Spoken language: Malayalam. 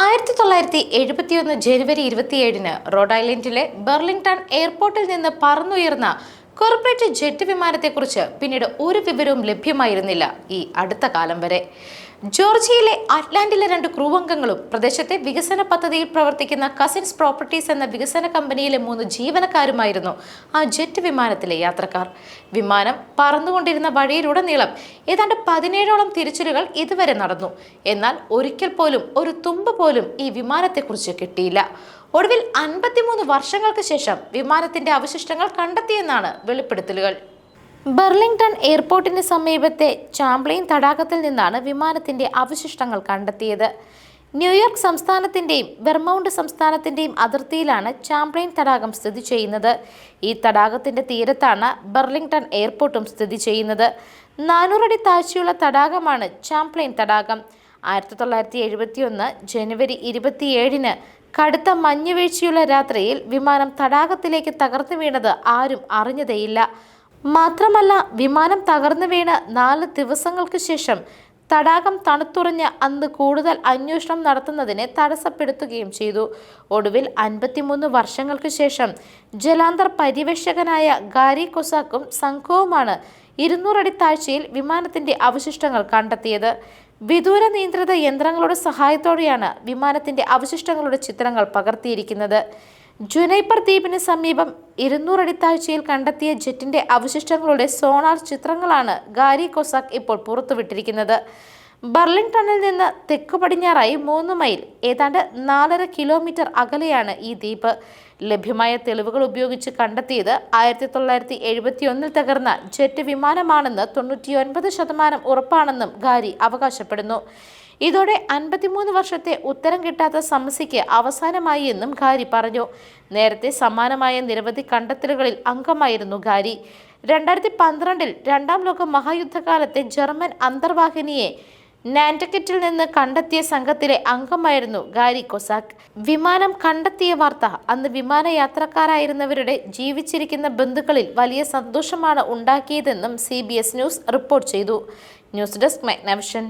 ആയിരത്തി തൊള്ളായിരത്തി എഴുപത്തിയൊന്ന് ജനുവരി ഇരുപത്തിയേഴിന് റോഡ് ഐലൻഡിലെ ബെർലിംഗ്ടൺ എയർപോർട്ടിൽ നിന്ന് പറന്നുയർന്ന കോർപ്പറേറ്റ് ജെറ്റ് വിമാനത്തെക്കുറിച്ച് പിന്നീട് ഒരു വിവരവും ലഭ്യമായിരുന്നില്ല ഈ അടുത്ത കാലം വരെ. ജോർജിയയിലെ അറ്റ്ലാന്റിലെ രണ്ട് ക്രൂവംഗങ്ങളും പ്രദേശത്തെ വികസന പദ്ധതിയിൽ പ്രവർത്തിക്കുന്ന കസിൻസ് പ്രോപ്പർട്ടീസ് എന്ന വികസന കമ്പനിയിലെ മൂന്ന് ജീവനക്കാരുമായിരുന്നു ആ ജെറ്റ് വിമാനത്തിലെ യാത്രക്കാർ. വിമാനം പറന്നുകൊണ്ടിരുന്ന വഴിയിലുടനീളം ഏതാണ്ട് പതിനേഴോളം തിരിച്ചിലുകൾ ഇതുവരെ നടന്നു. എന്നാൽ ഒരിക്കൽ പോലും ഒരു തുമ്പ് പോലും ഈ വിമാനത്തെക്കുറിച്ച് കിട്ടിയില്ല. ഒടുവിൽ അൻപത്തിമൂന്ന് വർഷങ്ങൾക്ക് ശേഷം വിമാനത്തിന്റെ അവശിഷ്ടങ്ങൾ കണ്ടെത്തിയെന്നാണ് വെളിപ്പെടുത്തലുകൾ. ബെർലിംഗ്ടൺ എയർപോർട്ടിന് സമീപത്തെ ചാംപ്ലെയിൻ തടാകത്തിൽ നിന്നാണ് വിമാനത്തിന്റെ അവശിഷ്ടങ്ങൾ കണ്ടെത്തിയത്. ന്യൂയോർക്ക് സംസ്ഥാനത്തിന്റെയും വെർമൗണ്ട് സംസ്ഥാനത്തിന്റെയും അതിർത്തിയിലാണ് ചാംപ്ലെയിൻ തടാകം സ്ഥിതി ചെയ്യുന്നത്. ഈ തടാകത്തിന്റെ തീരത്താണ് ബെർലിംഗ്ടൺ എയർപോർട്ടും സ്ഥിതി ചെയ്യുന്നത്. നാനൂറടി താഴ്ചയുള്ള തടാകമാണ് ചാംപ്ലെയിൻ തടാകം. ആയിരത്തി തൊള്ളായിരത്തി എഴുപത്തിയൊന്ന് ജനുവരി ഇരുപത്തിയേഴിന് കടുത്ത മഞ്ഞുവീഴ്ചയുള്ള രാത്രിയിൽ വിമാനം തടാകത്തിലേക്ക് തകർന്നു വീണത് ആരും അറിഞ്ഞതേയില്ല. മാത്രമല്ല വിമാനം തകർന്നു വീണ് നാല് ദിവസങ്ങൾക്ക് ശേഷം തടാകം തണുത്തുറഞ്ഞ് അന്ന് കൂടുതൽ അന്വേഷണം നടത്തുന്നതിനെ തടസ്സപ്പെടുത്തുകയും ചെയ്തു. ഒടുവിൽ അൻപത്തിമൂന്ന് വർഷങ്ങൾക്ക് ശേഷം ജലാന്തർ പര്യവേക്ഷകനായ ഗാരി കൊസാക്കും സംഘവുമാണ് ഇരുന്നൂറടി താഴ്ചയിൽ വിമാനത്തിന്റെ അവശിഷ്ടങ്ങൾ കണ്ടെത്തിയത്. വിദൂര നിയന്ത്രിത യന്ത്രങ്ങളുടെ സഹായത്തോടെയാണ് വിമാനത്തിന്റെ അവശിഷ്ടങ്ങളുടെ ചിത്രങ്ങൾ പകർത്തിയിരിക്കുന്നത്. ജുനൈപ്പർ ദ്വീപിന് സമീപം ഇരുന്നൂറടി താഴ്ചയിൽ കണ്ടെത്തിയ ജെറ്റിന്റെ അവശിഷ്ടങ്ങളുടെ സോണാർ ചിത്രങ്ങളാണ് ഗാരി കൊസാക്ക് ഇപ്പോൾ പുറത്തുവിട്ടിരിക്കുന്നത്. ബർലിൻ ബർലിംഗ്ടണിൽ നിന്ന് തെക്കു പടിഞ്ഞാറായി മൂന്ന് മൈൽ ഏതാണ്ട് നാലര കിലോമീറ്റർ അകലെയാണ് ഈ ദ്വീപ്. ലഭ്യമായ തെളിവുകൾ ഉപയോഗിച്ച് കണ്ടെത്തിയത് ആയിരത്തി തൊള്ളായിരത്തി എഴുപത്തി ഒന്നിൽ തകർന്ന ജെറ്റ് വിമാനമാണെന്ന് തൊണ്ണൂറ്റിയൊൻപത് ശതമാനം ഉറപ്പാണെന്നും ഗാരി അവകാശപ്പെടുന്നു. ഇതോടെ അൻപത്തിമൂന്ന് വർഷത്തെ ഉത്തരം കിട്ടാത്ത സമസ്യയ്ക്ക് അവസാനമായി എന്നും ഖാരി പറഞ്ഞു. നേരത്തെ സമാനമായ നിരവധി കണ്ടെത്തലുകളിൽ അംഗമായിരുന്നു ഖാരി. രണ്ടായിരത്തി പന്ത്രണ്ടിൽ രണ്ടാം ലോക മഹായുദ്ധകാലത്തെ ജർമ്മൻ അന്തർവാഹിനിയെ നാന്റക്കറ്റിൽ നിന്ന് കണ്ടെത്തിയ സംഘത്തിലെ അംഗമായിരുന്നു ഗാരി കൊസാക്ക് വിമാനം കണ്ടെത്തിയ വാർത്ത അന്ന് വിമാനയാത്രക്കാരായിരുന്നവരുടെ ജീവിച്ചിരിക്കുന്ന ബന്ധുക്കളിൽ വലിയ സന്തോഷമാണ് ഉണ്ടാക്കിയതെന്നും സി ന്യൂസ് റിപ്പോർട്ട് ചെയ്തു. News desk Magnavision.